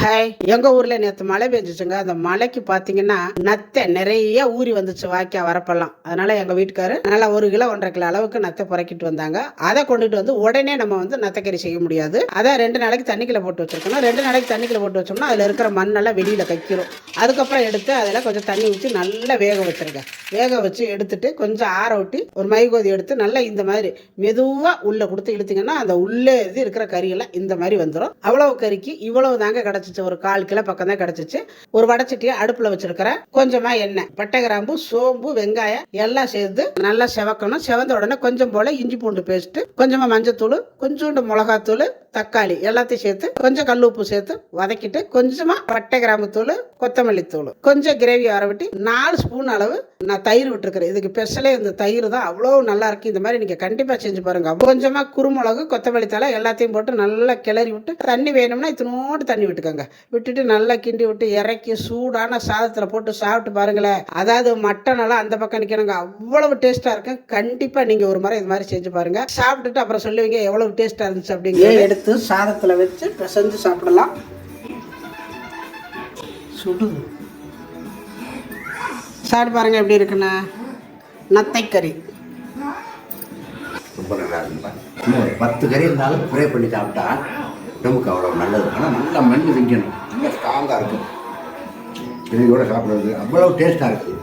Hi. எங்க ஊர்ல நேற்று மழை பெஞ்சிச்சுங்க. அந்த மழைக்கு பாத்தீங்கன்னா நத்தை நிறைய ஊறி வந்துச்சு வாய்க்கா வரப்பெல்லாம். அதனால எங்க வீட்டுக்காரு நல்லா ஒரு கிலோ ஒன்றரை கிலோ அளவுக்கு நத்தை புறக்கிட்டு வந்தாங்க. அதை கொண்டுட்டு வந்து உடனே நம்ம வந்து நத்தைக்கறி செய்ய முடியாது. அதான் ரெண்டு நாளைக்கு தண்ணிக்குள்ள போட்டு வச்சிருக்கணும். ரெண்டு நாளைக்கு தண்ணிக்குள்ள போட்டு வச்சோம்னா அதுல இருக்கிற மண்ணெல்லாம் வெளியில கக்கிரும். அதுக்கப்புறம் எடுத்து அதில் கொஞ்சம் தண்ணி ஊற்றி நல்லா வேக வச்சிருங்க. வேக வச்சு எடுத்துட்டு கொஞ்சம் ஆற விட்டு ஒரு மைகோதி எடுத்து நல்லா இந்த மாதிரி மெதுவா உள்ள கொடுத்து இழுத்தீங்கன்னா அந்த உள்ளே இது இருக்கிற கறியெல்லாம் இந்த மாதிரி வந்துடும் அவ்வளவு கறிக்கு இவ்வளவு தாங்க கிடச்சிச்சு. ஒரு கால் கிலோ பக்கம் தான் கிடச்சிச்சு. ஒரு வடச்சட்டியை அடுப்பில் வச்சிருக்கிறேன் கொஞ்சமா எண்ணெய் பட்டை கிராம்பு சோம்பு வெங்காயம் எல்லாம் சேர்த்து நல்லா செவக்கணும். செவந்த உடனே கொஞ்சம் போல இஞ்சி பூண்டு பேஸ்ட்டு கொஞ்சமாக மஞ்சத்தூள் கொஞ்சோண்டு மிளகாத்தூள் தக்காளி எல்லாத்தையும் சேர்த்து கொஞ்சம் கல் உப்பு சேர்த்து வதக்கிட்டு கொஞ்சமா பட்டை கிராமத்தூள் கொத்தமல்லி தூள். கொஞ்சம் கிரேவி வரவிட்டு நாலு ஸ்பூன் அளவு நான் தயிர் விட்டுருக்கிறேன். இதுக்கு ஸ்பெஷலே இந்த தயிர் தான் அவ்வளோ நல்லா இருக்கு. இந்த மாதிரி நீங்க கண்டிப்பா செஞ்சு பாருங்க. கொஞ்சமா குருமிளகு கொத்தமல்லி தலை எல்லாத்தையும் போட்டு நல்லா கிளறி விட்டு தண்ணி வேணும்னா இத்தினோடு தண்ணி விட்டுக்கோங்க. விட்டுட்டு நல்லா கிண்டி விட்டு இறக்கி சூடான சாதத்தில் போட்டு சாப்பிட்டு பாருங்களேன். அதாவது மட்டன் எல்லாம் அந்த பக்கம் நிற்கணுங்க அவ்வளவு டேஸ்டா இருக்கும் கண்டிப்பா நீங்க ஒரு முறை இது மாதிரி செஞ்சு பாருங்க. சாப்பிட்டுட்டு அப்புறம் சொல்லுவீங்க எவ்வளவு டேஸ்டா இருந்துச்சு அப்படிங்கிறத. எடுத்து சாதத்தில் வச்சு பிசைஞ்சு சாப்பிடலாம். சுடுது. சாப்பிட்டு பாருங்க எப்படி இருக்குண்ணா நத்தைக்கறி. ரொம்ப நல்லா ஒரு பத்து கறி இருந்தாலும் ஃப்ரை பண்ணி சாப்பிட்டா உடம்புக்கு அவ்வளோ நல்லது. ஆனால் நல்லா மண் திங்கணும். நல்லா ஸ்ட்ராங்காக இருக்கும். இது கூட சாப்பிட்றது அவ்வளோ டேஸ்ட்டாக இருக்குது